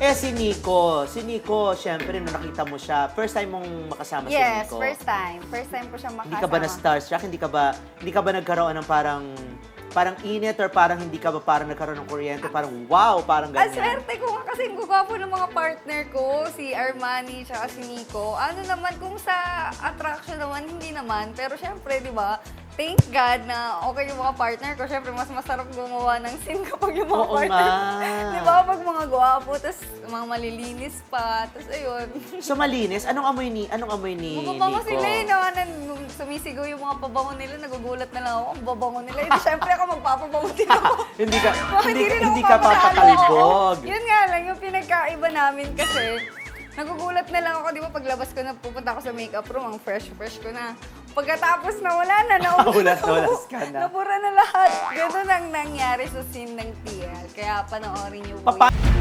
Eh, si Nico. Si Nico, syempre, nung nakita mo siya, first time mong makasama Yes, si Nico. first time. First time ko siya makasama. Hindi ka ba na-starstruck? Hindi ka ba, hindi ka ba nagkaroon ng parang, parang init or parang hindi ka ba parang nagkaroon ng kuryente? Parang wow, parang Ang ganyan. swerte ko nga kasi ang gugwapo ng mga partner ko, si Armani tsaka si Nico. Ano naman, kung sa attraction naman, hindi naman. Pero syempre, di ba, thank God na okay yung mga partner ko. Syempre, mas masarap gumawa ng scene kapag yung mga Oo partner. nga. Mga gwapo, tapos mga malilinis pa, tapos ayun. So malinis, anong amoy ni, anong amoy ni Mababango Nico? sila eh, naman nung sumisigaw yung mga pabango nila, nagugulat na lang ako, ang babango nila. Hindi, syempre ako magpapabango din ako. hindi ka, Bakit hindi, rin hindi ka papakalbog. Oo. Yun nga lang, yung pinagkaiba namin kasi, nagugulat na lang ako, di ba, paglabas ko na pupunta ako sa makeup room, ang fresh-fresh ko na. Pagkatapos na wala na, naubos na ka na. Nabura na lahat. Ganun ang nangyari sa scene ng TL. Kaya panoorin niyo po Papa- yun.